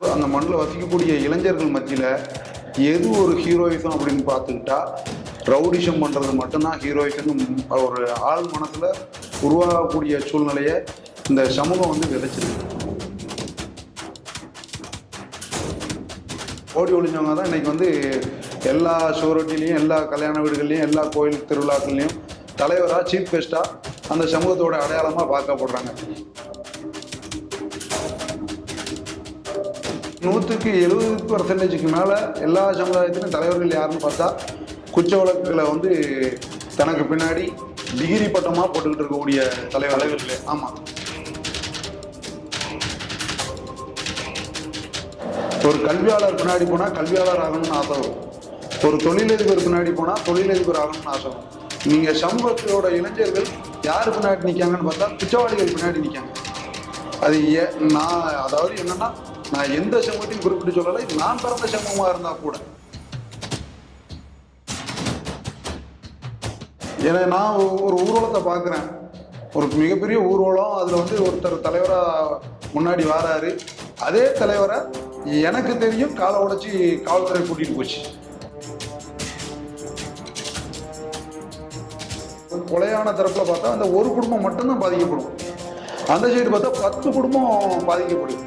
அந்த மண்ணில் வசிக்கக்கூடிய இளைஞர்கள் மத்தியில் எது ஒரு ஹீரோயிசம் அப்படின்னு பார்த்துக்கிட்டா ரவுடிஷம் பண்ணுறது மட்டும்தான் ஹீரோயிசம் ஒரு ஆள் மனசில் உருவாகக்கூடிய சூழ்நிலையை இந்த சமூகம் வந்து விதைச்சிருக்கு. ஓடி ஒழிஞ்சவங்க தான் இன்னைக்கு வந்து எல்லா ஷோரட்டிலையும் எல்லா கல்யாண வீடுகள்லையும் எல்லா கோயில் திருவிழாக்கள்லையும் தலைவராக சீஃப் கெஸ்ட்டாக அந்த சமூகத்தோட அடையாளமாக பார்க்கப்படுறாங்க. நூற்றுக்கு எழுபது பர்சன்டேஜுக்கு மேலே எல்லா சமுதாயத்திலும் தலைவர்கள் யாருன்னு பார்த்தா குச்ச வழக்குகளை வந்து தனக்கு பின்னாடி டிகிரி பட்டமாக போட்டுக்கிட்டு இருக்கக்கூடிய தலைவர் தலைவர்களே. ஆமாம் ஒரு கல்வியாளர் பின்னாடி போனால் கல்வியாளர் ஆகணும்னு ஆசை வரும். ஒரு தொழிலதிபர் பின்னாடி போனால் தொழிலதிபர் ஆகணும்னு ஆசை வரும். நீங்கள் சமூகத்தோட இளைஞர்கள் யார் பின்னாடி நிற்காங்கன்னு பார்த்தா குற்றவாளிகள் பின்னாடி நிற்காங்க அது ஏ- நான் அதாவது என்னன்னா நான் எந்த சமூகத்தையும் குறிப்பிட்டு சொல்லலை நான் பிறந்த சமூகமாக இருந்தால் கூட. ஏன்னா நான் ஒரு ஊர்வலத்தை பார்க்குறேன். ஒரு மிகப்பெரிய ஊர்வலம் அதில் வந்து ஒருத்தர் தலைவராக முன்னாடி வராரு. அதே தலைவரை எனக்கு தெரியும் காலை உடைச்சி காவல்துறை கூட்டிகிட்டு போச்சு. கொலையான தரப்பில் பார்த்தா அந்த ஒரு குடும்பம் மட்டும்தான் பாதிக்கப்படும். அந்த சைடு பார்த்தா பத்து குடும்பம் பாதிக்கப்படும்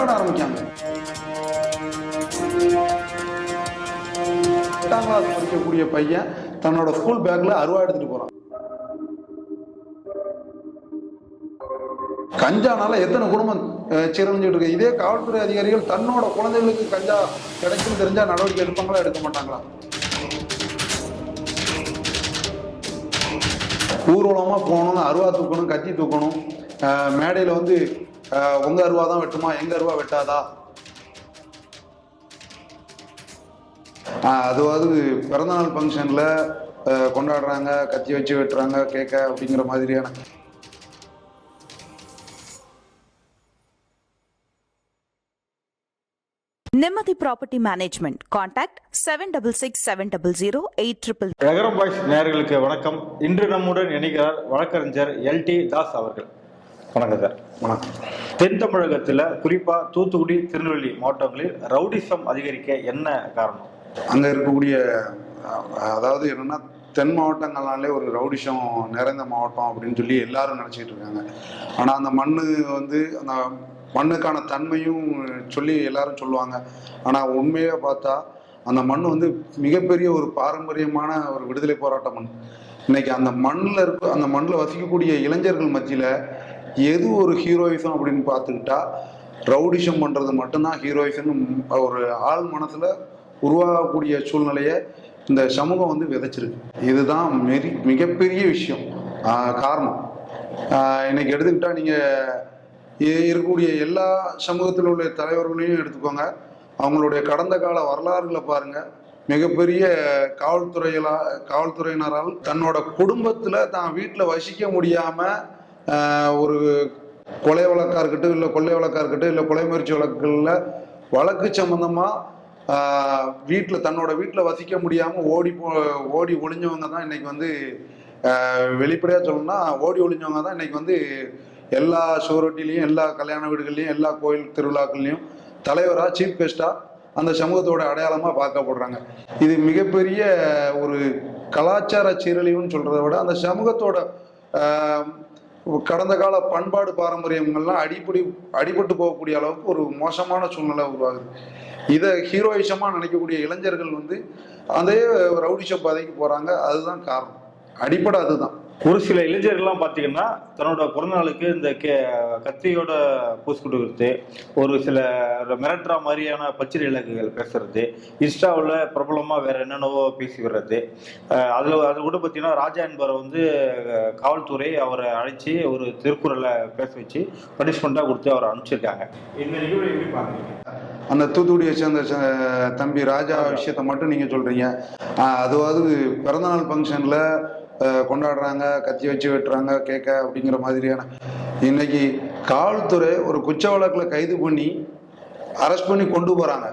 பண்ணவனை ஆரம்பிக்காங்க எட்டாம் கிளாஸ் படிக்கக்கூடிய பையன் தன்னோட ஸ்கூல் பேக்ல அருவா எடுத்துட்டு போறான். கஞ்சானால எத்தனை குடும்பம் அஹ், சீரழிஞ்சுட்டு இருக்கு. இதே காவல்துறை அதிகாரிகள் தன்னோட குழந்தைகளுக்கு கஞ்சா கிடைக்கும் தெரிஞ்சா நடவடிக்கை எடுப்பாங்களா எடுக்க மாட்டாங்களா? ஊர்வலமாக போகணும் அருவா தூக்கணும் கத்தி தூக்கணும். மேடையில் வந்து உங்க அருவா தான் வெட்டுமா? எங்க அருவா வெட்டாதா? அதுவாது பிறந்தநாள் ஃபங்க்ஷனில் கொண்டாடுறாங்க கத்தி வச்சு வெட்டுறாங்க கேக்க அப்படிங்கிற மாதிரியான. நிம்மதி property management contact seven double six seven double zero eight triple நகரம் பாய்ஸ் நேயர்களுக்கு வணக்கம். இன்று நம்முடன் இணைகிறார் வழக்கறிஞர் எல் டி தாஸ் அவர்கள். வணக்கம் சார் வணக்கம். தென் தமிழகத்தில் குறிப்பாக தூத்துக்குடி திருநெல்வேலி மாவட்டங்களில் ரவுடிசம் அதிகரிக்க என்ன காரணம்? அங்கே இருக்கக்கூடிய அதாவது என்னென்னா தென் மாவட்டங்கள்னாலே ஒரு ரவுடிஷம் நிறைந்த மாவட்டம் அப்படின்னு சொல்லி எல்லாரும் நினச்சிக்கிட்டு இருக்காங்க. ஆனால் அந்த மண் வந்து அந்த மண்ணுக்கான தன்மையும் சொல்லி எல்லாரும் சொல்லுவாங்க. ஆனால் உண்மையாக பார்த்தா அந்த மண் வந்து மிகப்பெரிய ஒரு பாரம்பரியமான ஒரு விடுதலை போராட்ட மண். இன்னைக்கு அந்த மண்ணில் இருக்க அந்த மண்ணில் வசிக்கக்கூடிய இளைஞர்கள் மத்தியில் எது ஒரு ஹீரோயிசம் அப்படின்னு பார்த்துக்கிட்டா ரவுடிஷம் பண்ணுறது மட்டும்தான் ஹீரோயிசம் ஒரு ஆள் மனசில் உருவாகக்கூடிய சூழ்நிலையை இந்த சமூகம் வந்து விதைச்சிருக்கு. இதுதான் மெரி மிகப்பெரிய விஷயம். காரணம். இன்னைக்கு எடுத்துக்கிட்டா நீங்கள் இருக்கக்கூடிய எல்லா சமூகத்தில் உள்ள தலைவர்களையும் எடுத்துக்கோங்க. அவங்களுடைய கடந்த கால வரலாறுகளை பாருங்க. மிகப்பெரிய காவல்துறைகளா காவல்துறையினரால் தன்னோட குடும்பத்தில் தான் வீட்டில் வசிக்க முடியாமல் ஒரு கொலை வழக்கா இருக்கட்டும் இல்லை கொள்ளை வழக்கா இருக்கட்டும் இல்லை கொலை முயற்சி வழக்குகளில் வழக்கு சம்மந்தமாக வீட்டில் தன்னோட வீட்டில் வசிக்க முடியாமல் ஓடி போ ஓடி ஒளிஞ்சவங்க தான் இன்னைக்கு வந்து வெளிப்படையாக சொல்லணும்னா ஓடி ஒளிஞ்சவங்க தான் இன்னைக்கு வந்து எல்லா ஷோரட்டிலையும் எல்லா கல்யாண வீடுகள்லையும் எல்லா கோயில் திருவிழாக்கள்லையும் தலைவராக சீஃப் கெஸ்ட்டாக அந்த சமூகத்தோட அடையாளமாக பார்க்கப்படுறாங்க. இது மிகப்பெரிய ஒரு கலாச்சார சீரழிவுன்னு சொல்கிறத விட அந்த சமூகத்தோட கடந்த கால பண்பாடு பாரம்பரியங்கள்லாம் அடிப்படி அடிபட்டு போகக்கூடிய அளவுக்கு ஒரு மோசமான சூழ்நிலை உருவாகுது. இதை ஹீரோயிசமாக நினைக்கக்கூடிய இளைஞர்கள் வந்து அதே ரவுடிஷம் பாதைக்கு போகிறாங்க அதுதான் காரணம். அடிப்படை அதுதான். ஒரு சில இளைஞர்கள்லாம் பார்த்தீங்கன்னா தன்னோட பிறந்த நாளுக்கு இந்த கே கத்தியோட போஸ்ட் கொடுக்குறது ஒரு சில மிரட்டுற மாதிரியான பச்சை இலக்குகள் பேசுறது இன்ஸ்டாவில் பிரபலமாக வேற என்னென்னவோ பேசி வர்றது. அதில் அது கூட பார்த்தீங்கன்னா ராஜா என்பவரை வந்து காவல்துறை அவரை அழைச்சி ஒரு திருக்குறளை பேச வச்சு பனிஷ்மெண்ட்டாக கொடுத்து அவரை அனுப்பிச்சிருக்காங்க. இந்த நிகழ்வு எப்படி பார்க்குறீங்க? அந்த தூத்துக்குடியை சேர்ந்த தம்பி ராஜா விஷயத்த மட்டும் நீங்கள் சொல்கிறீங்க அதுவாது பிறந்தநாள் ஃபங்க்ஷனில் கொண்டாடுறாங்க கத்தி வச்சு வெட்டுறாங்க கேட்க அப்படிங்கிற மாதிரியான. இன்னைக்கு காவல்துறை ஒரு குச்ச வழக்கில் கைது பண்ணி அரெஸ்ட் பண்ணி கொண்டு போகிறாங்க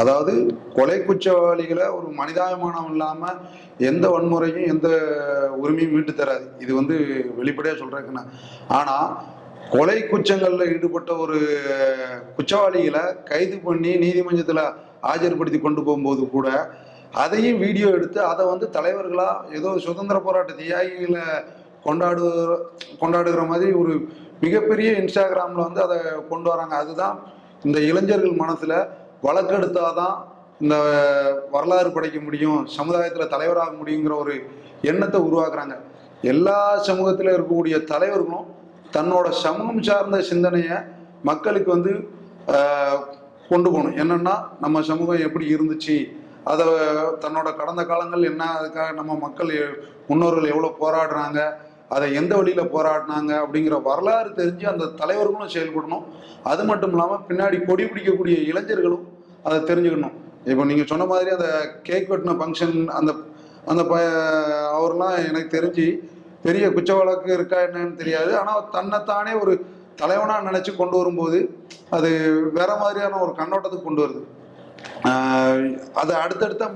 அதாவது கொலை குற்றவாளிகளை ஒரு மனிதாபிமானம் இல்லாமல் எந்த வன்முறையும் எந்த உரிமையும் மீட்டு தராது. இது வந்து வெளிப்படையாக சொல்கிறேங்கண்ணா ஆனால் கொலை குற்றங்களில் ஈடுபட்ட ஒரு குற்றவாளிகளை கைது பண்ணி நீதிமன்றத்தில் ஆஜர்படுத்தி கொண்டு போகும்போது கூட அதையும் வீடியோ எடுத்து அதை வந்து தலைவர்களா ஏதோ சுதந்திர போராட்ட தியாகிகளை கொண்டாடு கொண்டாடுகிற மாதிரி ஒரு மிகப்பெரிய இன்ஸ்டாகிராம்ல வந்து அதை கொண்டு வராங்க. அதுதான் இந்த இளைஞர்கள் மனசுல வழக்கெடுத்தாதான் இந்த வரலாறு படைக்க முடியும் சமுதாயத்துல தலைவராக முடியுங்கிற ஒரு எண்ணத்தை உருவாக்குறாங்க. எல்லா சமூகத்துல இருக்கக்கூடிய தலைவர்களும் தன்னோட சமூகம் சார்ந்த சிந்தனையை மக்களுக்கு வந்து கொண்டு போகணும். என்னன்னா நம்ம சமூகம் எப்படி இருந்துச்சு அதை தன்னோட கடந்த காலங்கள் என்ன அதுக்காக நம்ம மக்கள் முன்னோர்கள் எவ்வளோ போராடுறாங்க அதை எந்த வழியில் போராடினாங்க அப்படிங்கிற வரலாறு தெரிஞ்சு அந்த தலைவர்களும் செயல்படணும். அது மட்டும் இல்லாமல் பின்னாடி கொடி பிடிக்கக்கூடிய இளைஞர்களும் அதை தெரிஞ்சுக்கணும். இப்போ நீங்கள் சொன்ன மாதிரி அந்த கேக் வெட்டின ஃபங்க்ஷன் அந்த அந்த ப அவர்லாம் எனக்கு தெரிஞ்சு பெரிய குச்ச வழக்கு இருக்கா என்னன்னு தெரியாது. ஆனால் தன்னைத்தானே ஒரு தலைவனாக நினச்சி கொண்டு வரும்போது அது வேற மாதிரியான ஒரு கண்ணோட்டத்துக்கு கொண்டு வருது. அதை அடுத்தடுத்த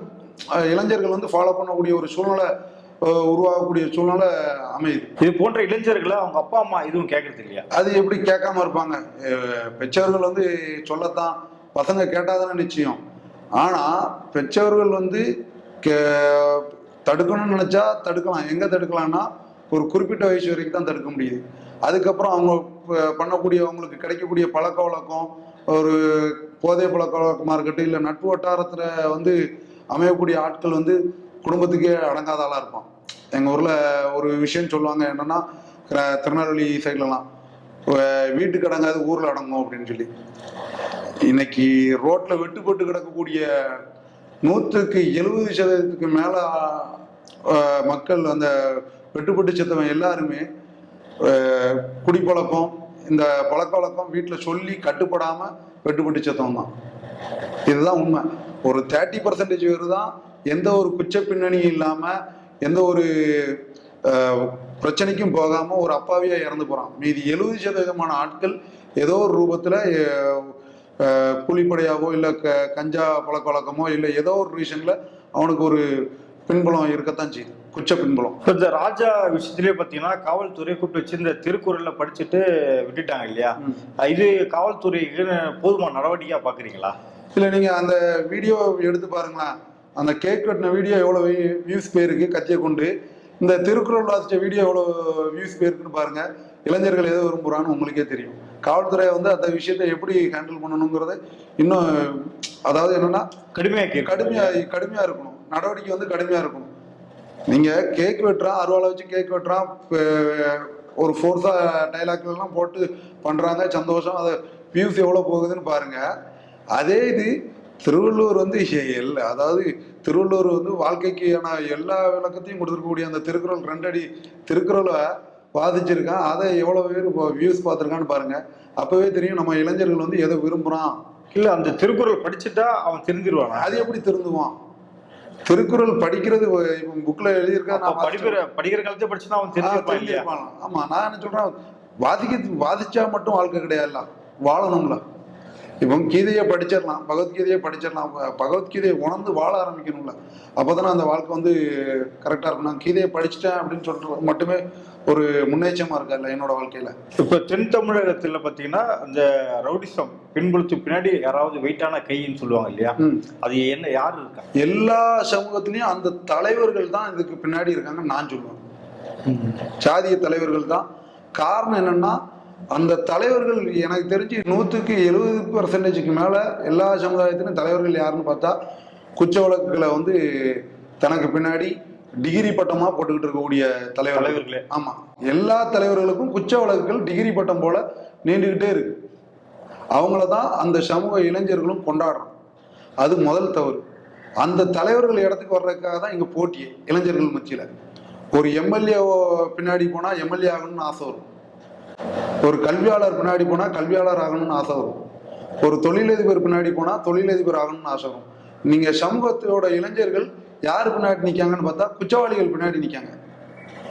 இளைஞர்கள் வந்து ஃபாலோ பண்ணக்கூடிய ஒரு சூழ்நிலை உருவாகக்கூடிய சூழ்நிலை அமையுது. இது போன்ற இளைஞர்களை அவங்க அப்பா அம்மா எதுவும் கேட்கறது இல்லையா? அது எப்படி கேட்காம இருப்பாங்க? பெற்றோர்கள் வந்து சொல்லத்தான் பசங்க கேட்டாதானே நிச்சயம். ஆனா பெற்றோர்கள் வந்து கே- தடுக்கணும்னு நினைச்சா தடுக்கலாம். எங்க தடுக்கலாம்னா ஒரு குறிப்பிட்ட வயசு வரைக்கும் தான் தடுக்க முடியுது. அதுக்கப்புறம் அவங்க பண்ணக்கூடிய அவங்களுக்கு கிடைக்கக்கூடிய பழக்க வழக்கம் ஒரு போதை பழக்க வழக்கமாக இருக்கட்டும் இல்லை நட்பு வட்டாரத்தில் வந்து அமையக்கூடிய ஆட்கள் வந்து குடும்பத்துக்கே அடங்காத ஆளாக இருப்பான். எங்கள் ஊரில் ஒரு விஷயம் சொல்லுவாங்க என்னென்னா திருநெல்வேலி சைட்லலாம் வீட்டுக்கு அடங்காது ஊரில் அடங்கும் அப்படின்னு சொல்லி. இன்னைக்கு ரோட்டில் வெட்டுப்பட்டு கிடக்கக்கூடிய நூற்றுக்கு எழுபது சதவீதத்துக்கு மேலே மக்கள் அந்த வெட்டுப்பட்டு செத்தவன் எல்லாருமே குடிப்பழக்கம் இந்த பழக்க வழக்கம் வீட்டில் சொல்லி கட்டுப்படாமல் வெட்டுப்பட்டு செத்தவன் தான். இதுதான் உண்மை. ஒரு தேர்ட்டி பர்சன்டேஜ் பேர் தான் எந்த ஒரு குச்ச பின்னணியும் இல்லாமல் எந்த ஒரு பிரச்சனைக்கும் போகாமல் ஒரு அப்பாவியாக இறந்து போகிறான் மீதி எழுபது சதவீதமான ஆட்கள் ஏதோ ஒரு ரூபத்தில் கூலிப்படையாகவோ இல்லை கூலிப்படையாவோ க கஞ்சா பழக்க வழக்கமோ இல்லை ஏதோ ஒரு ரீசனில் அவனுக்கு ஒரு பின்புலம் இருக்கத்தான் செய்யுது. குச்ச பின்புலம் இப்ப இந்த ராஜா விஷயத்திலே பாத்தீங்கன்னா காவல்துறை கூப்பிட்டு வச்சு இந்த திருக்குறள்ல படிச்சுட்டு விட்டுட்டாங்க இல்லையா? இது காவல்துறைக்கு போதுமான நடவடிக்கையா பாக்குறீங்களா? இல்ல நீங்க அந்த வீடியோ எடுத்து பாருங்களேன். அந்த கேக் வெட்டின வீடியோ எவ்வளவு வியூஸ் போயிருக்கு கத்தியை கொண்டு. இந்த திருக்குறள் வாசிச்ச வீடியோ எவ்வளவு வியூஸ் போயிருக்குன்னு பாருங்க. இளைஞர்கள் எதை விரும்புறான்னு உங்களுக்கே தெரியும். காவல்துறை வந்து அந்த விஷயத்தை எப்படி ஹேண்டில் பண்ணணுங்கிறத இன்னும் அதாவது என்னன்னா கடுமையாக்கி கடுமையா கடுமையா இருக்கணும். நடவடிக்கை வந்து கடுமையா இருக்கணும். நீங்க கேக் வெட்டுறான் அருவாளை வச்சு கேக் வெட்டுறான் ஒரு ஃபோர்ஸா டைலாக்ல எல்லாம் போட்டு பண்றாங்க. சந்தோஷம். அது வியூஸ் எவ்வளவு போகுதுன்னு பாருங்க. அதே இது திருவள்ளுவர் வந்து எல்லா அதாவது திருவள்ளுவர் வந்து வாழ்க்கைக்கான எல்லா விளக்கத்தையும் கொடுத்துருக்கக்கூடிய அந்த திருக்குறள் ரெண்டடி திருக்குறளை பாதிச்சிருக்கான் அதை எவ்வளவு பேர் வியூஸ் பார்த்துருக்கான்னு பாருங்க. அப்பவே தெரியும் நம்ம இளைஞர்கள் வந்து எதை விரும்புறான். இல்ல அந்த திருக்குறள் படிச்சுட்டா அவன் தெரிஞ்சிருவானா? அது எப்படி திருந்துவான்? திருக்குறள் படிக்கிறது புக்ல எழுதியிருக்கா படிக்கிற படிக்கிற காலத்தை படிச்சுன்னா அவன் தெரிஞ்சிருப்பான் ஆமா நான் என்ன சொல்றேன் வாதிக்க வாதிச்சா மட்டும் வாழ்க்கை கிடையாதுல்ல. வாழணும்ல. இப்போ கீதையை படிச்சிடலாம் பகவத்கீதையை படிச்சிடலாம் பகவத்கீதையை உணர்ந்து வாழ ஆரம்பிக்கணும்ல. அப்போதானே அந்த வாழ்க்கை வந்து கரெக்டாக இருக்கும். நான் கீதையை படிச்சிட்டேன் அப்படின்னு சொல்றது மட்டுமே ஒரு முன்னேற்றமா இருக்கா என்னோட வாழ்க்கையில? இப்ப தென் தமிழகத்துல பாத்தீங்கன்னா அந்த ரவுடிசம் பின்புலத்துக்கு பின்னாடி யாராவது வெயிட்டான கைன்னு சொல்லுவாங்க இல்லையா. அது என்ன யாரு இருக்கா? எல்லா சமூகத்திலையும் அந்த தலைவர்கள் தான் இதுக்கு பின்னாடி இருக்காங்கன்னு நான் சொல்லுவேன். சாதிய தலைவர்கள் தான். காரணம் என்னன்னா அந்த தலைவர்கள் எனக்கு தெரிஞ்சு நூற்றுக்கு எழுபது பர்சன்டேஜுக்கு மேலே எல்லா சமுதாயத்திலும் தலைவர்கள் யாருன்னு பார்த்தா குச்ச வழக்குகளை வந்து தனக்கு பின்னாடி டிகிரி பட்டமா போட்டுக்கிட்டு இருக்கக்கூடிய தலைவர்கள். தலைவர்களே. ஆமா. எல்லா தலைவர்களுக்கும் குச்ச வழக்குகள் டிகிரி பட்டம் போல நீண்டுகிட்டே இருக்கு. அவங்கள தான் அந்த சமூக இளைஞர்களும் கொண்டாடுறோம். அது முதல் தவறு. அந்த தலைவர்கள் இடத்துக்கு வர்றதுக்காக தான் இங்க போட்டியே இளைஞர்கள் மத்தியில. ஒரு எம்எல்ஏ பின்னாடி போனா எம்எல்ஏ ஆகணும்னு ஆசை வரும். ஒரு கல்வியாளர் பின்னாடி போனா கல்வியாளர் ஆகணும்னு ஆசை வரும். ஒரு தொழிலதிபர் பின்னாடி போனா தொழிலதிபர் ஆகணும்னு ஆசை வரும். நீங்க சமூகத்தோட இளைஞர்கள் யார் பின்னாடி நிற்காங்கன்னு பார்த்தா குற்றவாளிகள் பின்னாடி நிற்காங்க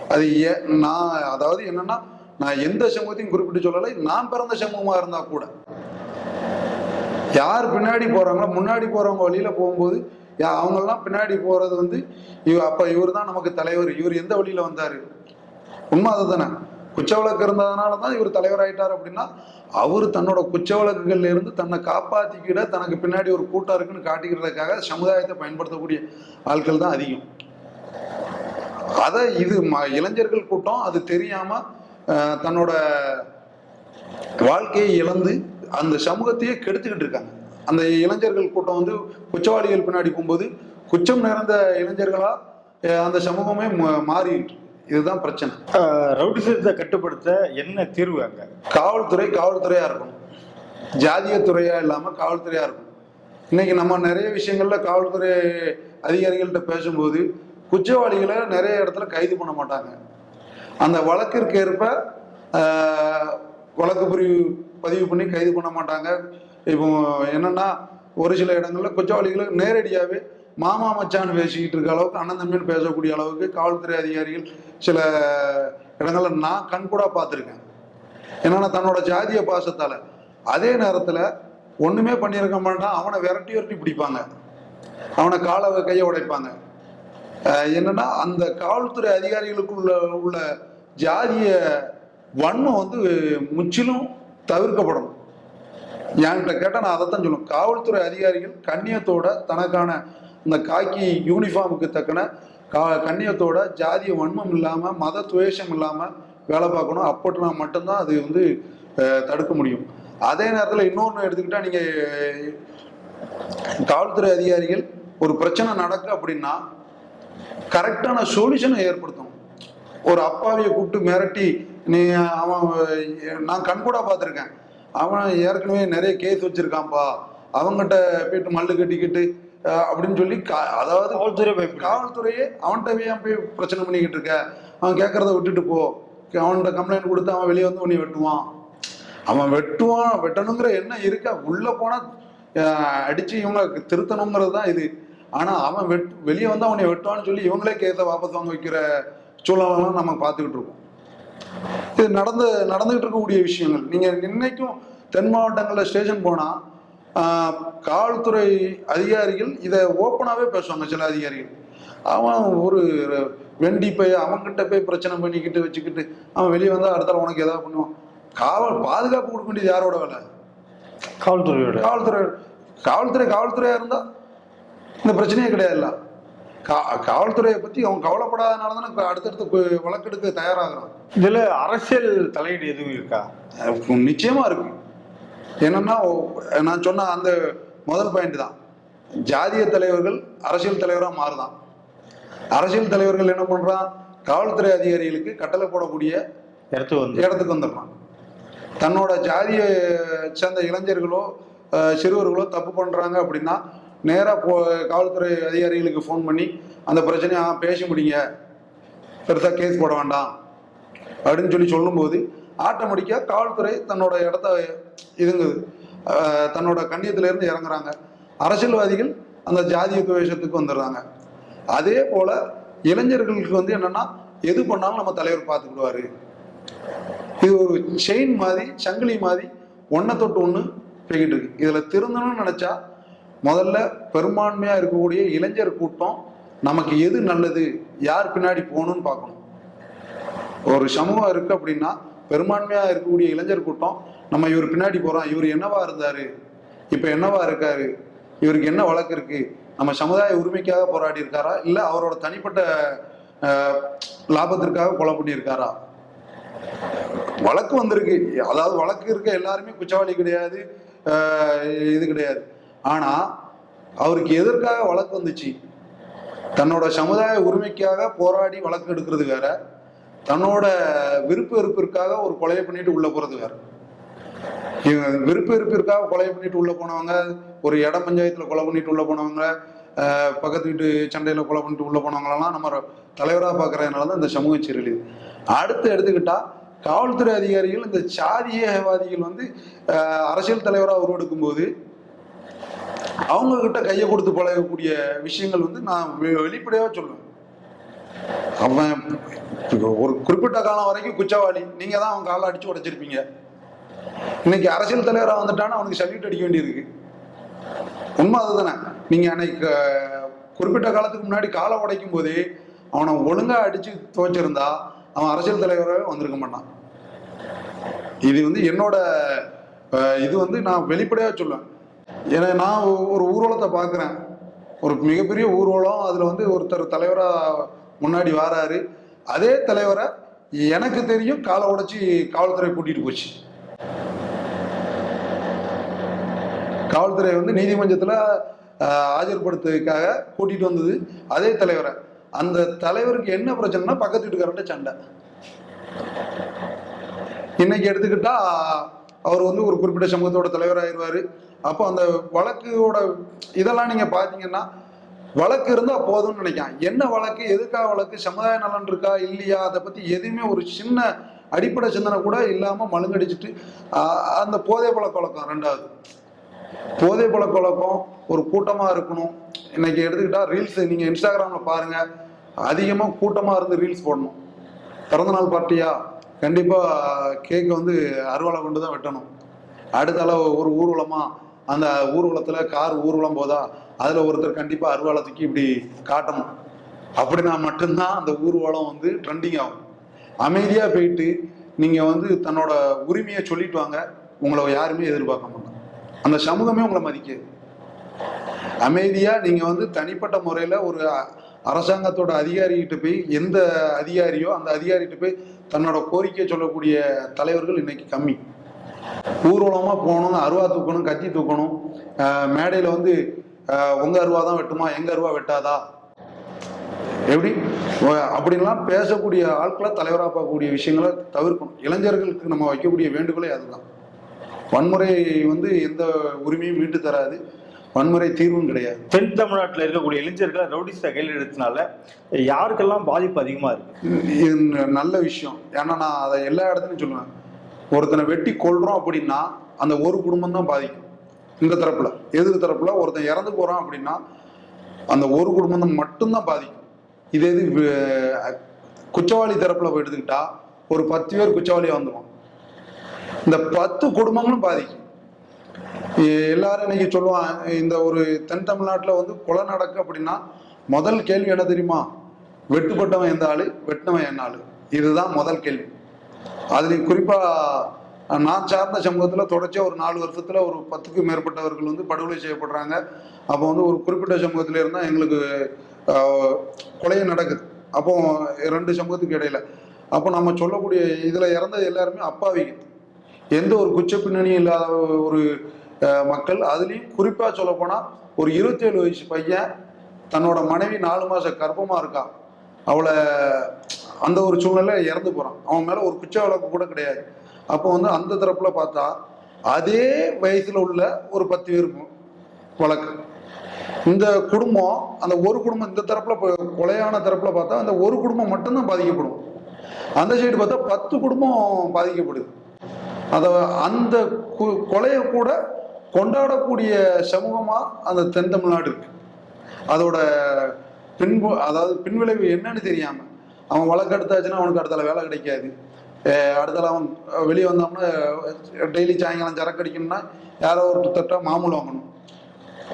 அது ஏ- நான் அதாவது என்னன்னா நான் எந்த சமூகத்தையும் குறிப்பிட்டு சொல்லலை நான் பிறந்த சமூகமாக இருந்தால் கூட. யார் பின்னாடி போகிறாங்களோ முன்னாடி போகிறவங்க வழியில் போகும்போது யா- அவங்கெல்லாம் பின்னாடி போகிறது வந்து இவ் அப்போ இவர் தான் நமக்கு தலைவர் இவர் எந்த வழியில் வந்தார்? உண்மை அதுதானே. குச்ச வழக்கு இருந்ததுனால தான் இவர் தலைவராயிட்டார் அப்படின்னா அவர் தன்னோட குச்ச வழக்குகள்ல இருந்து தன்னை காப்பாத்திக்கிட தனக்கு பின்னாடி ஒரு கூட்டம் இருக்குன்னு காட்டிக்கிறதுக்காக சமுதாயத்தை பயன்படுத்தக்கூடிய ஆட்கள் தான் அதிகம். அதை இது ம- இளைஞர்கள் கூட்டம் அது தெரியாம தன்னோட வாழ்க்கையை இழந்து அந்த சமூகத்தையே கெடுத்துக்கிட்டு இருக்காங்க. அந்த இளைஞர்கள் கூட்டம் வந்து குச்சவாளிகள் பின்னாடி போகும்போது குச்சம் நிறைந்த இளைஞர்களா அந்த சமூகமே மா- மாறிட்டு இதுதான் பிரச்சனை. ரவுடிசத்தை கட்டுப்படுத்த என்ன தீர்வு அங்க? காவல்துறை காவல்துறையா இருக்கும். ஜாதிய துறையா இல்லாம காவல்துறையா இருக்கும். இன்னைக்கு நம்ம நிறைய விஷயங்கள்ல காவல்துறை அதிகாரிகள்கிட்ட பேசும்போது குற்றவாளிகளை நிறைய இடத்துல கைது பண்ண மாட்டாங்க. அந்த வழக்கிற்கு ஏற்ப வழக்கு பதிவு பதிவு பண்ணி கைது பண்ண மாட்டாங்க. இப்போ என்னன்னா ஒரு சில இடங்கள்ல குற்றவாளிகளை நேரடியாகவே மாமா மச்சான் பேசிக்கிட்டு இருக்க அளவுக்கு அண்ணன் தம்பின்னு பேசக்கூடிய அளவுக்கு காவல்துறை அதிகாரிகள் சில இடங்களில் நான் கண்கூடா பார்த்துருக்கேன். என்னன்னா தன்னோட ஜாதிய பாசத்தால். அதே நேரத்தில் ஒன்றுமே பண்ணியிருக்க மாட்டான் அவனை விரட்டி விரட்டி பிடிப்பாங்க. அவனை காலை கையை உடைப்பாங்க. என்னன்னா அந்த காவல்துறை அதிகாரிகளுக்குள்ள உள்ள ஜாதிய வன்மம் வந்து முற்றிலும் தவிர்க்கப்படணும். என்கிட்ட கேட்டால் நான் அதைத்தான் சொல்லுவேன். காவல்துறை அதிகாரிகள் கண்ணியத்தோட தனக்கான இந்த காக்கி யூனிஃபார்முக்கு தக்கன கா கண்ணியத்தோட ஜாதிய வன்மம் இல்லாமல் மத துவேஷம் இல்லாமல் வேலை பார்க்கணும். அப்போட்டுனா மட்டும்தான் அது வந்து தடுக்க முடியும். அதே நேரத்தில் இன்னொன்று எடுத்துக்கிட்டா நீங்கள் காவல்துறை அதிகாரிகள் ஒரு பிரச்சனை நடக்கு அப்படின்னா கரெக்டான சொல்யூஷனை ஏற்படுத்தணும். ஒரு அப்பாவியை கூப்பிட்டு மிரட்டி நீ அவன் நான் கண்கூடா பார்த்துருக்கேன். அவன் ஏற்கனவே நிறைய கேஸ் வச்சிருக்கான்ப்பா அவங்ககிட்ட போயிட்டு மல்லு கட்டிக்கிட்டு அப்படின்னு சொல்லி அதாவது காவல்துறை காவல்துறையே அவன்கிட்ட ஏன் போய் பிரச்சனை பண்ணிக்கிட்டு இருக்க? அவன் கேட்கறத விட்டுட்டு போ. அவன்கிட்ட கம்ப்ளைண்ட் கொடுத்து அவன் வெளியே வந்து உன்னை வெட்டுவான். அவன் வெட்டுவான் வெட்டணுங்கிற எண்ணம் இருக்க உள்ள போனா அடிச்சு இவங்க திருத்தணுங்கிறது தான் இது. ஆனா அவன் வெட் வெளியே வந்து அவனை வெட்டுவான்னு சொல்லி இவங்களே கேஸை வாபஸ் வாங்க வைக்கிற சூழலெல்லாம் நம்ம பார்த்துக்கிட்டு இருக்கோம். இது நடந்து நடந்துகிட்டு இருக்கக்கூடிய விஷயங்கள். நீங்க இன்னைக்கும் தென் மாவட்டங்களில் ஸ்டேஷன் போனா ஆஹ், காவல்துறை அதிகாரிகள் இதை ஓப்பனாகவே பேசுவாங்க சில அதிகாரிகள். அவன் ஒரு வெண்டி போய் அவன்கிட்ட போய் பிரச்சனை பண்ணிக்கிட்டு வச்சுக்கிட்டு அவன் வெளியே வந்தா அடுத்தால உனக்கு ஏதாவது பண்ணுவான். காவல் பாதுகாப்பு கொடுக்க வேண்டியது யாரோட வேலை? காவல்துறையோட. காவல்துறை காவல்துறை காவல்துறையா இருந்தா இந்த பிரச்சனையே கிடையாதுல்ல. கா காவல்துறையை பத்தி அவன் கவலைப்படாதனால தானே அடுத்தடுத்து வழக்கெடுக்க தயாராகிறான். இதுல அரசியல் தலையீடு எதுவும் இருக்கா? அஹ் நிச்சயமா இருக்கு. என்னன்னா நான் சொன்ன அந்த முதல் பாயிண்ட் தான். ஜாதிய தலைவர்கள் அரசியல் தலைவரா மாறுதான். அரசியல் தலைவர்கள் என்ன பண்றான்? காவல்துறை அதிகாரிகளுக்கு கட்டளை போடக்கூடிய இடத்துக்கு இடத்துக்கு வந்துடுறான். தன்னோட ஜாதியை சேர்ந்த இளைஞர்களோ சிறுவர்களோ தப்பு பண்றாங்க அப்படின்னா நேரா போ காவல்துறை அதிகாரிகளுக்கு ஃபோன் பண்ணி அந்த பிரச்சனையை "ஆ, பேசி முடிங்க பெருசா கேஸ் போட வேண்டாம். அப்படின்னு சொல்லி சொல்லும்போது ஆட்டோமேட்டிக்காக காவல்துறை தன்னோட இடத்த இதுங்குது தன்னோட கண்ணியத்திலேருந்து இறங்குறாங்க. அரசியல்வாதிகள் அந்த ஜாதிய துவேஷத்துக்கு வந்துடுறாங்க. அதே போல இளைஞர்களுக்கு வந்து என்னன்னா எது பண்ணாலும் நம்ம தலைவர் பார்த்துக்கிடுவாரு. இது ஒரு செயின் மாதிரி சங்கிலி மாதிரி ஒன்றை தொட்டு ஒன்று போய்கிட்டு இருக்கு. இதில் திருந்தணும்னு நினச்சா முதல்ல பெரும்பான்மையாக இருக்கக்கூடிய இளைஞர் கூட்டம் நமக்கு எது நல்லது யார் பின்னாடி போகணும்னு பார்க்கணும். ஒரு சமூகம் இருக்கு அப்படின்னா பெரும்பான்மையாக இருக்கக்கூடிய இளைஞர் கூட்டம் நம்ம இவர் பின்னாடி போகிறோம் இவர் என்னவா இருந்தார்? இப்போ என்னவா இருக்காரு? இவருக்கு என்ன வழக்கு இருக்கு? நம்ம சமுதாய உரிமைக்காக போராடி இருக்காரா? இல்லை அவரோட தனிப்பட்ட லாபத்திற்காக கொலை பண்ணியிருக்காரா? வழக்கு வந்திருக்கு. அதாவது வழக்கு இருக்க எல்லாருமே குச்சவாளி கிடையாது. இது கிடையாது. ஆனா அவருக்கு எதற்காக வழக்கு வந்துச்சு? தன்னோட சமுதாய உரிமைக்காக போராடி வழக்கு எடுக்கிறது வேற. தன்னோட விருப்ப வெறுப்பிற்காக ஒரு கொலையை பண்ணிட்டு உள்ள போறது வேற. இவங்க விருப்ப வெறுப்பிற்காக கொலை பண்ணிட்டு உள்ள போனவங்க ஒரு இட பஞ்சாயத்துல கொலை பண்ணிட்டு உள்ள போனவங்க பக்கத்து வீட்டு சண்டையில கொலை பண்ணிட்டு உள்ள போனவங்களெல்லாம் நம்ம தலைவராக பார்க்கறதுனால தான் இந்த சமூக சீரழிவு அடுத்து எடுத்துக்கிட்டா காவல்துறை அதிகாரிகள் இந்த சாதியவாதிகள் வந்து அரசியல் தலைவராக உருவெடுக்கும் போது அவங்க கிட்ட கையை கொடுத்து பழகக்கூடிய விஷயங்கள் வந்து நான் வெ- வெளிப்படையாக சொல்லுவேன். அவன் ஒரு குறிப்பிட்ட காலம் வரைக்கும் குச்சவாளி நீங்க தான் அவன் காலை அடிச்சு உடைச்சிருப்பீங்க. இன்னைக்கு அரசியல் தலைவராக வந்துட்டான்னு அவனுக்கு சல்யூட் அடிக்க வேண்டியிருக்கு உண்மை அதுதானே. நீங்க அன்னைக்கு குறிப்பிட்ட காலத்துக்கு முன்னாடி காலை உடைக்கும் போதே அவனை ஒழுங்கா அடிச்சு துவைச்சிருந்தா அவன் அரசியல் தலைவராகவே வந்திருக்க மாட்டான். இது வந்து என்னோட இது வந்து நான் வெளிப்படையா சொல்லுவேன். ஏன்னா நான் ஒரு ஊர்வலத்தை பார்க்குறேன். ஒரு மிகப்பெரிய ஊர்வலம். அதில் வந்து ஒருத்தர் தலைவராக முன்னாடி வராரு. அதே தலைவரை எனக்கு தெரியும் காலை உடைச்சி காவல்துறை கூட்டிட்டு போச்சு. காவல்துறை வந்து நீதிமன்றத்தில் ஆஜர்படுத்துறதுக்காக கூட்டிட்டு வந்தது அதே தலைவரை. அந்த தலைவருக்கு என்ன பிரச்சனைனா பக்கத்து வீட்டுக்காரன் சண்டை. இன்னைக்கு எடுத்துக்கிட்டா அவர் வந்து ஒரு குறிப்பிட்ட சமூகத்தோட தலைவராயிருவாரு. அப்போ அந்த வழக்கோட இதெல்லாம் நீங்க பார்த்தீங்கன்னா வழக்கு இருந்தா போதும்னு நினைக்கிறேன் என்ன வழக்கு எதுக்காக வழக்கு சமுதாய நலன் இருக்கா இல்லையா அதை பத்தி எதுவுமே ஒரு சின்ன அடிப்படை சிந்தனை கூட இல்லாம மழுங்கடிச்சிட்டு அந்த போதை பழக்க வழக்கம் ரெண்டாவது. போதை பழக்க வழக்கம் ஒரு கூட்டமா இருக்கணும். இன்னைக்கு எடுத்துக்கிட்டா ரீல்ஸ் நீங்க இன்ஸ்டாகிராம்ல பாருங்க அதிகமா கூட்டமா இருந்து ரீல்ஸ் போடணும். பிறந்தநாள் பார்ட்டியா கண்டிப்பா கேக் வந்து அருவாளை கொண்டு தான் வெட்டணும். அளவு ஒரு ஊர்வலமா அந்த ஊர்வலத்தில் கார் ஊர்வலம் போதா அதில் ஒருத்தர் கண்டிப்பாக அருவாளத்துக்கு இப்படி காட்டணும். அப்படின்னா மட்டும்தான் அந்த ஊர்வலம் வந்து ட்ரெண்டிங் ஆகும். அமைதியாக போயிட்டு நீங்கள் வந்து தன்னோட உரிமையை சொல்லிட்டு வாங்க. உங்களை யாருமே எதிர்பார்க்க மாட்டாங்க அந்த சமூகமே உங்களை மதிக்காது. அமைதியாக நீங்கள் வந்து தனிப்பட்ட முறையில் ஒரு அரசாங்கத்தோட அதிகாரிகிட்ட போய் எந்த அதிகாரியோ அந்த அதிகாரிகிட்ட போய் தன்னோட கோரிக்கையை சொல்லக்கூடிய தலைவர்கள் இன்னைக்கு கம்மி. ஊர்வலமா போகணும் அருவா தூக்கணும் கத்தி தூக்கணும். அஹ் மேடையில வந்து அஹ் உங்க அருவா தான் வெட்டுமா எங்க அருவா வெட்டாதா? எப்படி? அப்படின்லாம் பேசக்கூடிய ஆட்களை தலைவராக பார்க்கக்கூடிய விஷயங்களை தவிர்க்கணும். இளைஞர்களுக்கு நம்ம வைக்கக்கூடிய வேண்டுகோளே அதுதான். வன்முறை வந்து எந்த உரிமையும் மீட்டு தராது. வன்முறை தீர்வும் கிடையாது. தென் தமிழ்நாட்டில் இருக்கக்கூடிய இளைஞர்களை ரவுடிஸ்ட கையில் எடுத்தனால யாருக்கெல்லாம் பாதிப்பு அதிகமா இருக்கு? இது நல்ல விஷயம். ஏன்னா நான் அதை எல்லா இடத்துலையும் சொல்லுவேன். ஒருத்தனை வெட்டி கொள்றோம் அப்படின்னா அந்த ஒரு குடும்பம் தான் பாதிக்கும். இந்த தரப்புல எதிர் தரப்புல ஒருத்தன் இறந்து போறான் அப்படின்னா அந்த ஒரு குடும்பம் தான் மட்டும்தான் பாதிக்கும். இதே இது குச்சவாளி தரப்புல போய் எடுத்துக்கிட்டா ஒரு பத்து பேர் குச்சவாளியா வந்துடும் இந்த பத்து குடும்பங்களும் பாதிக்கும். எல்லாரும் இன்னைக்கு சொல்லுவான் இந்த ஒரு தென் தமிழ்நாட்டில் வந்து கொலை நடக்கு அப்படின்னா முதல் கேள்வி என்ன தெரியுமா? வெட்டுப்பட்டவன் எந்த ஆளு? வெட்டினவன் என்ன ஆளு? இதுதான் முதல் கேள்வி. அதுலேயும் குறிப்பாக நான் சார்ந்த சமூகத்தில் தொடர்ச்சியாக ஒரு நாலு வருஷத்தில் ஒரு பத்துக்கும் மேற்பட்டவர்கள் வந்து படுகொலை செய்யப்படுறாங்க. அப்போ வந்து ஒரு குறிப்பிட்ட சமூகத்தில் இருந்தால் எங்களுக்கு கொலையும் நடக்குது. அப்போ ரெண்டு சமூகத்துக்கு இடையில. அப்போ நம்ம சொல்லக்கூடிய இதில் இறந்தது எல்லாருமே அப்பாவிங்க எந்த ஒரு குச்ச பின்னணியும் இல்லாத ஒரு மக்கள். அதுலேயும் குறிப்பாக சொல்லப்போனால் ஒரு இருபத்தேழு வயசு பையன் தன்னோட மனைவி நாலு மாதம் கர்ப்பமாக இருக்கா. அவளை அந்த ஒரு சூழ்நிலை இறந்து போகிறான் அவன் மேலே ஒரு குச்ச வழக்கு கூட கிடையாது. அப்போ வந்து அந்த தரப்பில் பார்த்தா அதே வயசில் உள்ள ஒரு பத்து பேர் வழக்கு. இந்த குடும்பம் அந்த ஒரு குடும்பம் இந்த தரப்புல கொலையான தரப்புல பார்த்தா அந்த ஒரு குடும்பம் மட்டும்தான் பாதிக்கப்படும். அந்த சைடு பார்த்தா பத்து குடும்பம் பாதிக்கப்படுது. அத அந்த கு- கொலையை கூட கொண்டாடக்கூடிய சமூகமா அந்த தென் தமிழ்நாடு இருக்கு. அதோட பின்பு அதாவது பின்விளைவு என்னன்னு தெரியாம அவன் வழக்கு எடுத்தாச்சுன்னா அவனுக்கு அடுத்தால வேலை கிடைக்காது. அஹ் அடுத்தால அவன் வெளியே வந்தோம்னா டெய்லி சாயங்காலம் சரக்கு அடிக்கணும்னா யாரோ ஒரு தட்டாக மாமூல் வாங்கணும்.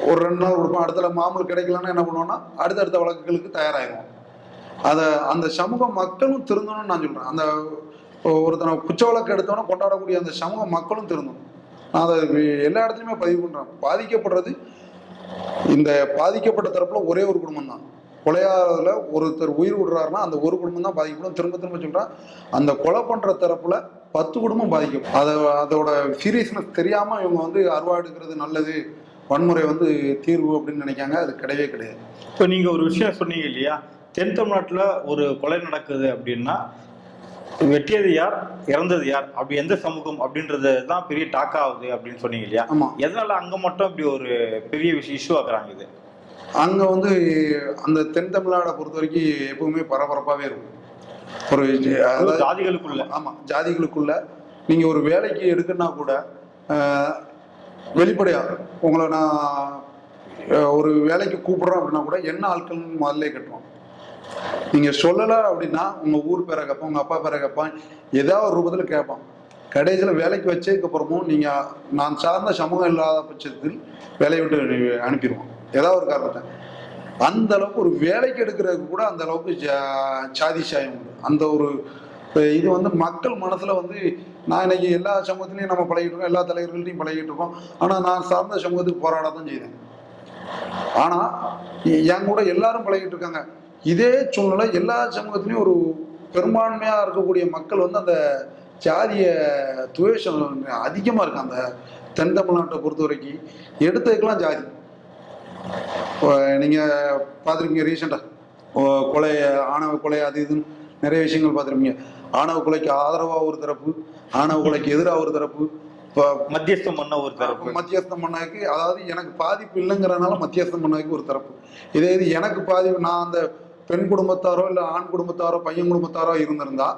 ஒரு ரெண்டு நாள் கொடுப்பான். அடுத்த மாமூல் கிடைக்கலன்னா என்ன பண்ணுவோம்னா அடுத்தடுத்த வழக்குகளுக்கு தயாராகிடும் அதை அந்த சமூக மக்களும் திருந்தணும்னு நான் சொல்கிறேன் அந்த ஒருத்தனை குச்ச வழக்கு எடுத்தோன்னே கொண்டாடக்கூடிய அந்த சமூக மக்களும் திருந்தணும். நான் அதை எல்லா இடத்துலையுமே பதிவு பண்ணுறேன் பாதிக்கப்படுறது இந்த பாதிக்கப்பட்ட தரப்பில் ஒரே ஒரு குடும்பம் தான் கொலையாளர்ல ஒருத்தர் உயிர் விடுறாருன்னா அந்த ஒரு குடும்பம் தான் பாதிக்கப்படும். திரும்ப திரும்ப சொல்றேன் அந்த கொலை பண்ற தரப்புல பத்து குடும்பம் பாதிக்கும். அதை அதோட சீரியஸ்னஸ் தெரியாம இவங்க வந்து அருவா எடுக்கிறது நல்லது வன்முறை வந்து தீர்வு அப்படின்னு நினைக்காங்க. அது கிடையவே கிடையாது. இப்போ நீங்க ஒரு விஷயம் சொன்னீங்க இல்லையா? தென் தமிழ்நாட்டுல ஒரு கொலை நடக்குது அப்படின்னா வெட்டியது யார் இறந்தது யார் அப்படி எந்த சமூகம் அப்படின்றது தான் பெரிய டாக் ஆகுது அப்படின்னு சொன்னீங்க இல்லையா? ஆமா. எதனால அங்க மட்டும் இப்படி ஒரு பெரிய விஷயம் இஷ்யூ ஆக்குறாங்க இது? அங்க வந்து அந்த தென் தமிழ்நாடை பொறுத்த வரைக்கும் எப்பவுமே பரபரப்பாவே இருக்கும். ஒரு அதாவது ஜாதிகளுக்குள்ள. ஆமா ஜாதிகளுக்குள்ள. நீங்க ஒரு வேலைக்கு எடுக்கணும்னா கூட ஆஹ், வெளிப்படையா உங்களை நான் ஒரு வேலைக்கு கூப்பிடுறோம் அப்படின்னா கூட என்ன ஆட்கள்னு முதல்ல கட்டுவோம் நீங்க சொல்லல அப்படின்னா உங்க ஊர் பேரை கேட்பான் உங்க அப்பா பேரை கேட்பான் ஏதாவது ஒரு ரூபத்துல கேட்பான் கடைசியில் வேலைக்கு வச்சதுக்கப்புறமும் நீங்கள் நான் சார்ந்த சமூகம் இல்லாத பட்சத்தில் வேலையை விட்டு அனுப்பிடுவோம் ஏதாவது ஒரு காரணத்தை. அந்த அளவுக்கு ஒரு வேலைக்கு எடுக்கிறதுக்கு கூட அந்த அளவுக்கு சாதி சாயம் உண்டு. அந்த ஒரு இது வந்து மக்கள் மனசுல வந்து நான் இன்னைக்கு எல்லா சமூகத்திலையும் நம்ம பழகிட்டு இருக்கோம் எல்லா தலைவர்கள்ட்டையும் பழகிட்டு இருக்கோம். ஆனால் நான் சார்ந்த சமூகத்துக்கு போராட தான் செய்தேன். ஆனால் என் கூட எல்லாரும் பழகிட்டு இருக்காங்க. இதே சூழ்நிலை எல்லா சமூகத்திலையும் ஒரு பெரும்பான்மையாக இருக்கக்கூடிய மக்கள் வந்து அந்த ஜாதிய துவேஷம் அதிகமாக இருக்கு. அந்த தென் தமிழ்நாட்டை பொறுத்த வரைக்கும் எடுத்ததுக்கெல்லாம் ஜாதி. இப்போ நீங்க பார்த்துருப்பீங்க ரீசெண்டாக கொலை ஆணவ கொலை அது இதுன்னு நிறைய விஷயங்கள் பார்த்துருப்பீங்க. ஆணவ கொலைக்கு ஆதரவாக ஒரு தரப்பு ஆணவ கொலைக்கு எதிராக ஒரு தரப்பு இப்போ மத்தியஸ்தம் பண்ண ஒரு தரப்பு. மத்தியஸ்தம் பண்ணாக்கு அதாவது எனக்கு பாதிப்பு இல்லைங்கிறனால மத்தியஸ்தம் பண்ணாக்கு ஒரு தரப்பு. இதே இது எனக்கு பாதிப்பு நான் அந்த பெண் குடும்பத்தாரோ இல்லை ஆண் குடும்பத்தாரோ பையன் குடும்பத்தாரோ இருந்திருந்தா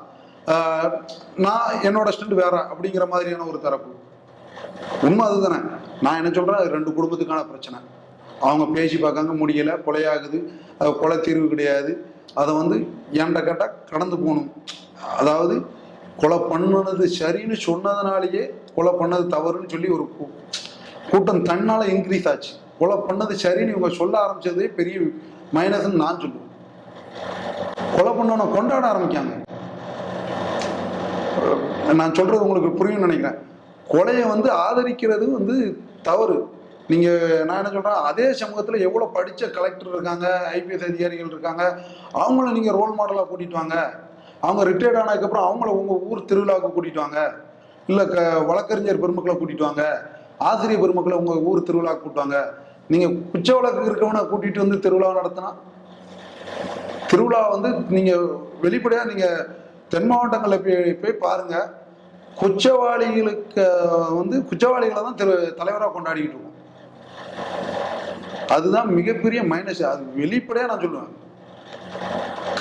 நான் என்னோட ஸ்டண்ட் வேற அப்படிங்கிற மாதிரியான ஒரு தரப்பு. உண்மை அதுதானே. நான் என்ன சொல்றேன் ரெண்டு குடும்பத்துக்கான பிரச்சனை. அவங்க பேசி பார்க்காங்க முடியலை கொலையாகுது. அது கொலை தீர்வு கிடையாது. அதை வந்து ஏன்ட கேட்டால் கடந்து போகணும். அதாவது கொலை பண்ணுனது சரின்னு சொன்னதுனாலேயே கொலை பண்ணது தவறுன்னு சொல்லி ஒரு கூ- கூட்டம் தன்னால் இன்க்ரீஸ் ஆச்சு. கொலை பண்ணது சரின்னு இவங்க சொல்ல ஆரம்பிச்சதே பெரிய மைனஸ்ன்னு நான் சொல்லுவேன். கொலை பண்ணவனை கொண்டாட ஆரம்பிக்காங்க. நான் சொல்றது உங்களுக்கு புரியும் நினைக்கிறேன். கொலையை வந்து ஆதரிக்கிறது வந்து தவறு. நீங்கள் நான் என்ன சொல்கிறேன் அதே சமூகத்தில் எவ்வளோ படித்த கலெக்டர் இருக்காங்க ஐபிஎஸ் அதிகாரிகள் இருக்காங்க அவங்கள நீங்கள் ரோல் மாடலாக கூட்டிட்டு வாங்க. அவங்க ரிட்டையர்ட் ஆனதுக்கப்புறம் அவங்கள உங்கள் ஊர் திருவிழாவுக்கு கூட்டிட்டு வாங்க. இல்லை க வழக்கறிஞர் பெருமக்களை கூட்டிட்டு வாங்க. ஆசிரியர் பெருமக்களை உங்கள் ஊர் திருவிழாவுக்கு கூட்டுவாங்க நீங்கள் குச்ச வழக்கு இருக்கவனை கூட்டிட்டு வந்து திருவிழா நடத்தினா? திருவிழா வந்து நீங்கள் வெளிப்படையாக நீங்கள் தென் மாவட்டங்களில் போய் போய் பாருங்கள் குச்சவாளிகளுக்கு வந்து குச்சவாளிகளை தான் திரு தலைவராக கொண்டாடிக்கிட்டு இருக்கோம். அதுதான் மிகப்பெரிய மைனஸ் அது வெளிப்படையா நான் சொல்லுவேன்.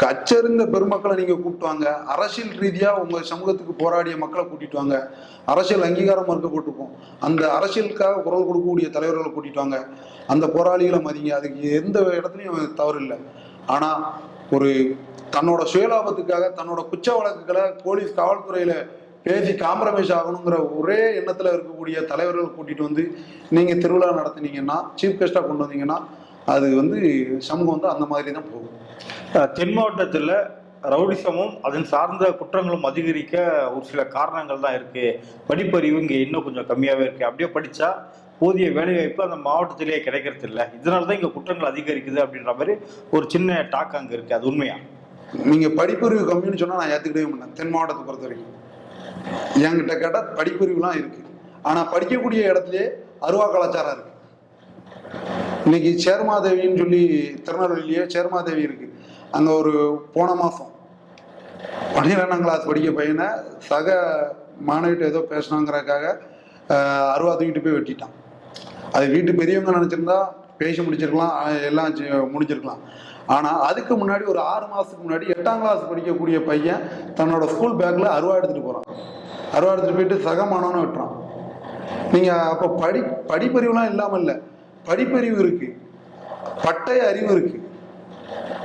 கச்சறிந்த பெருமக்களை நீங்க கூப்பிட்டு வாங்க. அரசியல் ரீதியா உங்க சமூகத்துக்கு போராடிய மக்களை கூட்டிட்டு வாங்க. அரசியல் அங்கீகாரம் மறுக்கப்பட்டிருக்கும் அந்த அரசியலுக்காக குரல் கொடுக்கக்கூடிய தலைவர்களை கூட்டிட்டு வாங்க. அந்த போராளிகளை மதிங்க. அதுக்கு எந்த இடத்துலையும் தவறு இல்லை. ஆனா ஒரு தன்னோட சுயலாபத்துக்காக தன்னோட குச்ச வழக்குகளை போலீஸ் காவல்துறையில பேசி காம்ப்ரமைஸ் ஆகணுங்கிற ஒரே எண்ணத்துல இருக்கக்கூடிய தலைவர்கள் கூட்டிட்டு வந்து நீங்க திருவிழா நடத்துனீங்கன்னா சீஃப் கெஸ்டா கொண்டு வந்தீங்கன்னா அது வந்து சமூகம் வந்து அந்த மாதிரி தான் போகும். தென் மாவட்டத்தில் ரவுடிசமும் அதன் சார்ந்த குற்றங்களும் அதிகரிக்க ஒரு சில காரணங்கள் தான் இருக்கு. படிப்பறிவு இங்கே இன்னும் கொஞ்சம் கம்மியாகவே இருக்கு. அப்படியே படிச்சா போதிய வேலைவாய்ப்பு அந்த மாவட்டத்திலேயே கிடைக்கிறது இல்லை. இதனால தான் இங்கே குற்றங்கள் அதிகரிக்குது அப்படின்ற மாதிரி ஒரு சின்ன டாக் அங்கே இருக்கு. அது உண்மையா? நீங்க படிப்பறிவு கம்மின்னு சொன்னா நான் ஏத்துக்கிட்டே மாட்டேன். தென் மாவட்டத்தை பொறுத்த வரைக்கும். என்கிட்ட கேட்டால் படிப்பறிவுலாம் இருக்கு. ஆனா படிக்கக்கூடிய இடத்துலயே அருவா கலாச்சாரம் இருக்கு. இன்னைக்கு சேர்மாதேவின்னு சொல்லி திருநெல்வேலியே சேர்மாதேவி இருக்கு. அங்க ஒரு போன மாசம் பன்னிரெண்டாம் கிளாஸ் படிக்க பையனை சக மாணவிட்ட ஏதோ பேசணுங்கிறக்காக அருவா தூக்கிட்டு போய் வெட்டிட்டான். அது வீட்டு பெரியவங்க நினைச்சிருந்தா பேசி முடிச்சிருக்கலாம் எல்லாம் செ- ஆனால் அதுக்கு முன்னாடி ஒரு ஆறு மாதத்துக்கு முன்னாடி எட்டாம் கிளாஸ் படிக்கக்கூடிய பையன் தன்னோட ஸ்கூல் பேக்கில் அருவா எடுத்துகிட்டு போகிறான் அருவா எடுத்துகிட்டு போயிட்டு சக விட்டுறான். வெட்டுறான் அப்போ படி படிப்பறிவுலாம் இல்லாமல் இல்லை. படிப்பறிவு இருக்குது பட்டய அறிவு இருக்குது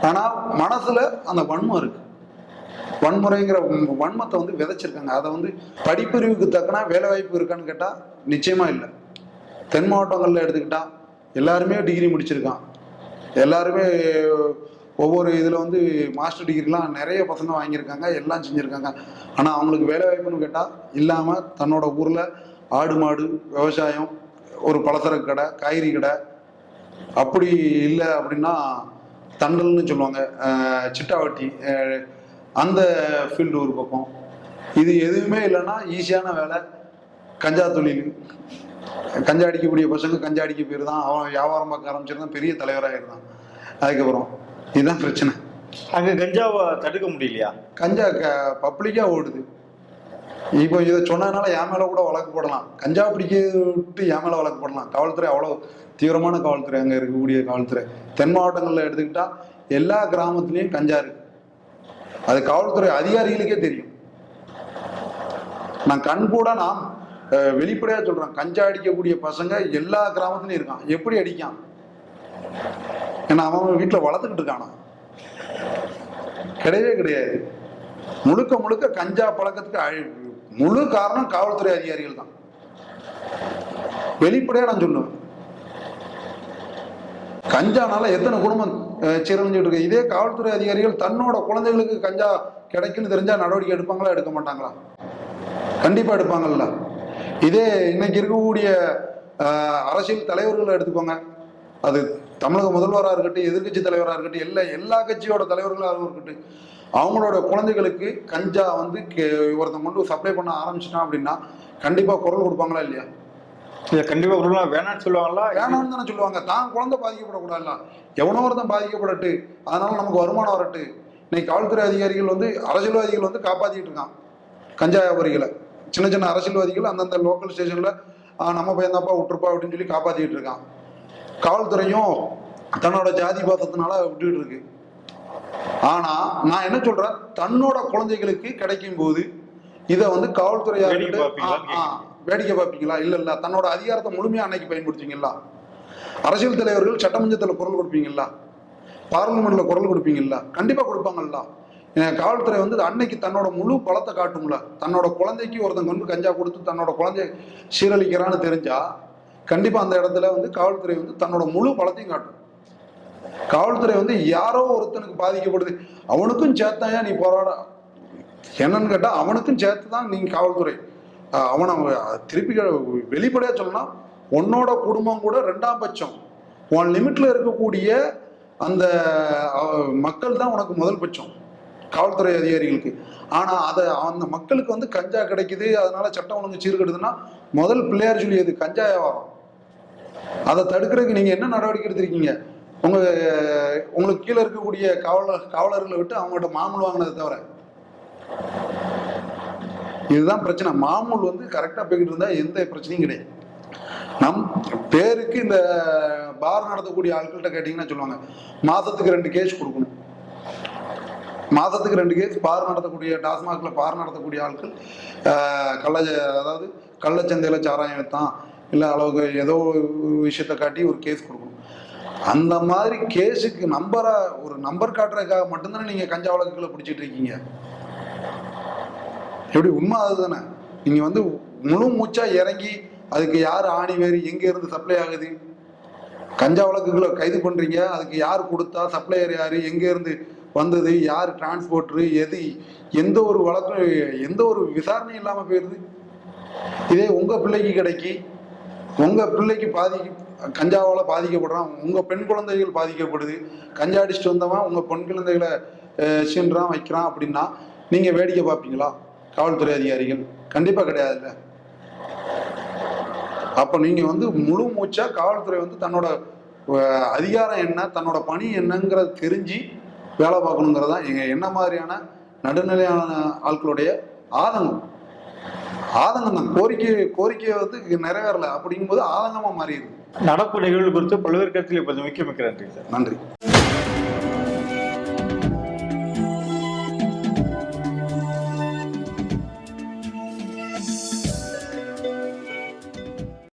ஆனால் மனசில் அந்த வன்மம் இருக்குது வன்முறைங்கிற வன்மத்தை வந்து விதைச்சிருக்காங்க. அதை வந்து படிப்பறிவுக்கு தக்கன வேலை வாய்ப்பு இருக்கான்னு கேட்டால் நிச்சயமாக இல்லை. தென் மாவட்டங்களில் எடுத்துக்கிட்டால் எல்லாருமே டிகிரி முடிச்சிருக்கான். எல்லாருமே ஒவ்வொரு இதில் வந்து மாஸ்டர் டிகிரிலாம் நிறைய பசங்க வாங்கியிருக்காங்க எல்லாம் செஞ்சுருக்காங்க. ஆனால் அவங்களுக்கு வேலை வாய்ப்புன்னு கேட்டால் இல்லாமல் தன்னோட ஊரில் ஆடு மாடு விவசாயம் ஒரு பலசரக்கு கடை காய்கறி கடை அப்படி இல்லை அப்படின்னா தண்டல்னு சொல்லுவாங்க சிட்டாவட்டி அந்த ஃபீல்டு ஒரு பக்கம். இது எதுவுமே இல்லைன்னா ஈஸியான வேலை கஞ்சா தொழில். கஞ்சா அடிக்கக்கூடிய பசங்க கஞ்சா அடிக்க போயிருந்தான். அவன் வியாபாரம் பார்க்க ஆரம்பிச்சிருந்தான். பெரிய தலைவராக இருந்தான் அதுக்கப்புறம் இதுதான் பிரச்சனை. அங்கே கஞ்சாவை தடுக்க முடியலையா? கஞ்சா க பப்ளிக்காக ஓடுது. இப்போ இதை சொன்னதுனால என் மேலே கூட வழக்கு போடலாம். கஞ்சா பிடிக்க விட்டு என் மேலே வழக்கு போடலாம். காவல்துறை அவ்வளோ தீவிரமான காவல்துறை அங்கே இருக்கக்கூடிய காவல்துறை. தென் மாவட்டங்களில் எடுத்துக்கிட்டா எல்லா கிராமத்துலேயும் கஞ்சா இருக்கு. அது காவல்துறை அதிகாரிகளுக்கே தெரியும். நான் கண் கூட நான் வெளிப்படையாக வெளிப்படையா கஞ்சா அடிக்கக்கூடிய பசங்க எல்லா கிராமத்துலயும் இருக்கான். எப்படி அடிக்கான்? ஏன்னா அவன் வீட்டில் வளர்த்துக்கிட்டு இருக்கானா? கிடையவே கிடையாது. முழுக்க முழுக்க கஞ்சா பழக்கத்துக்கு அழி- முழு காரணம் காவல்துறை அதிகாரிகள் தான். வெளிப்படையா நான் சொல்லுவேன். கஞ்சானால எத்தனை குடும்பம் சீரழிஞ்சுட்டு இருக்கு. இதே காவல்துறை அதிகாரிகள் தன்னோட குழந்தைகளுக்கு கஞ்சா கிடைக்குன்னு தெரிஞ்சா நடவடிக்கை எடுப்பாங்களா எடுக்க மாட்டாங்களா? கண்டிப்பா எடுப்பாங்கல்ல. இதே இன்னைக்கு இருக்கக்கூடிய அரசியல் தலைவர்களை எடுத்துக்கோங்க. அது தமிழக முதல்வராக இருக்கட்டும் எதிர்க்கட்சி தலைவராக இருக்கட்டும் எல்லா எல்லா கட்சியோட தலைவர்களாக இருக்கட்டும் அவங்களோட குழந்தைகளுக்கு கஞ்சா வந்து கே- ஒருத்தன் கொண்டு சப்ளை பண்ண ஆரம்பிச்சிட்டான் அப்படின்னா கண்டிப்பா குரல் கொடுப்பாங்களா இல்லையா? இதை கண்டிப்பா ஒரு வேணாம்னு சொல்லுவாங்களா? வேணாம்னு தானே சொல்லுவாங்க. தான் குழந்தை பாதிக்கப்படக்கூடாதுல்ல எவனோ ஒருத்தன் பாதிக்கப்படட்டு அதனால நமக்கு வருமானம் வரட்டு. இன்னைக்கு காவல்துறை அதிகாரிகள் வந்து அரசியல்வாதிகள் வந்து காப்பாத்திட்டு இருக்கான். கஞ்சா வியாபாரிகளை. சின்ன சின்ன அரசியல்வாதிகள் அந்தந்த லோக்கல் ஸ்டேஷன்ல நம்ம பையன்தாப்பா விட்டுருப்பா அப்படின்னு சொல்லி காப்பாத்திட்டு இருக்கான். காவல்துறையும் தன்னோட ஜாதி பாத்தத்தினால விட்டுட்டு இருக்கு. ஆனா நான் என்ன சொல்றேன்? தன்னோட குழந்தைகளுக்கு கிடைக்கும் போது இதை வந்து காவல்துறையா வேடிக்கை பார்ப்பீங்களா? இல்ல இல்ல தன்னோட அதிகாரத்தை முழுமையா அன்னைக்கு பயன்படுத்துவீங்களா? அரசியல் தலைவர்கள் சட்டமன்றத்துல குரல் கொடுப்பீங்களா? பார்லிமெண்ட்ல குரல் கொடுப்பீங்களா? கண்டிப்பா கொடுப்பாங்கல்ல ஏன் காவல்துறை வந்து அன்னைக்கு தன்னோட முழு பலத்தை காட்டும்ல. தன்னோட குழந்தைக்கு ஒருத்தங்க வந்து கஞ்சா கொடுத்து தன்னோட குழந்தைய சீரழிக்கிறான்னு தெரிஞ்சா கண்டிப்பா அந்த இடத்துல வந்து காவல்துறை வந்து தன்னோட முழு பலத்தையும் காட்டும். காவல்துறை வந்து யாரோ ஒருத்தனுக்கு பாதிக்கப்படுது. அவனுக்கும் சேர்த்தாயா நீ போராட? என்னன்னு கேட்டா அவனுக்கும் சேர்த்து தான் நீங்க காவல்துறை அவனை அவன் திருப்பி வெளிப்படையாக வெளிப்படையா சொல்லணும்னா உன்னோட குடும்பம் கூட ரெண்டாம் பட்சம். உன் லிமிட்ல இருக்கக்கூடிய அந்த மக்கள் தான் உனக்கு முதல் பட்சம். காவல்துறை அதிகாரிகளுக்கு. ஆனா அதை அந்த மக்களுக்கு வந்து கஞ்சா கிடைக்குது அதனால சட்டம் ஒழுங்கு சீர்கெடுதுன்னா முதல் பிள்ளையார் சொல்லியது கஞ்சா வியாபாரம். அதை தடுக்கிறதுக்கு நீங்க என்ன நடவடிக்கை எடுத்திருக்கீங்க? உங்க உங்களுக்கு கீழே இருக்கக்கூடிய காவலர் காவலர்களை விட்டு அவங்கள்ட்ட மாமூல் வாங்கினதை தவிர. இதுதான் பிரச்சனை. மாமூல் வந்து கரெக்டா போய்கிட்டு இருந்தா எந்த பிரச்சனையும் கிடையாது. நம் பேருக்கு இந்த பார் நடத்தக்கூடிய ஆட்கள்கிட்ட கேட்டீங்கன்னா சொல்லுவாங்க மாதத்துக்கு ரெண்டு கேஸ் கொடுக்கணும். மாதத்துக்கு ரெண்டு கேஸ் பார் நடத்தக்கூடிய டாஸ்மாகில் பார் நடத்தக்கூடிய ஆட்கள் கள்ள அதாவது கள்ளச்சந்தையில் சாராயம் வைத்தான் இல்லை அளவுக்கு ஏதோ விஷயத்தை காட்டி ஒரு கேஸ் கொடுக்கணும். அந்த மாதிரி கேஸுக்கு நம்பரை ஒரு நம்பர் காட்டுறதுக்காக மட்டும்தானே நீங்கள் கஞ்சா வழக்குகளை பிடிச்சிட்டு இருக்கீங்க? எப்படி? உண்மை அதுதானே. நீங்கள் வந்து முழு மூச்சா இறங்கி அதுக்கு யார் ஆணி வேறு எங்கே இருந்து சப்ளை ஆகுது? கஞ்சா வழக்குகளை கைது பண்ணுறீங்க அதுக்கு யார் கொடுத்தா சப்ளையர் யார்? எங்கேருந்து வந்தது யார் டிரான்ஸ்போர்ட்ரு எது எந்த ஒரு வழக்கும் எந்த ஒரு விசாரணையும் இல்லாமல் போயிடுது இதே உங்கள் பிள்ளைக்கு கிடைக்கி உங்கள் பிள்ளைக்கு பாதி கஞ்சாவால் பாதிக்கப்படுறான் உங்கள் பெண் குழந்தைகள் பாதிக்கப்படுது கஞ்சா அடிச்சுட்டு வந்தவன் உங்கள் பெண் குழந்தைகளை சீன்றான் வைக்கிறான் அப்படின்னா நீங்கள் வேடிக்கை பார்ப்பீங்களா? காவல்துறை அதிகாரிகள். கண்டிப்பாக கிடையாதுல்ல. அப்போ நீங்கள் வந்து முழு மூச்சா காவல்துறை வந்து தன்னோட அதிகாரம் என்ன தன்னோட பணி என்னங்கிறத தெரிஞ்சு வேலை பார்க்கணுங்கிறதா எங்க என்ன மாதிரியான நடுநிலையான ஆட்களுடைய ஆதங்கம்? ஆதங்கம் தான். கோரிக்கை கோரிக்கையை வந்து நிறைவேறல. அப்படிங்கும்போது ஆதங்கமா மாறிடுது. நடப்பு நிகழ்வு குறித்து பல்வேறு கருத்தில் இப்போது மிக்க மிக்க நன்றி சார். நன்றி.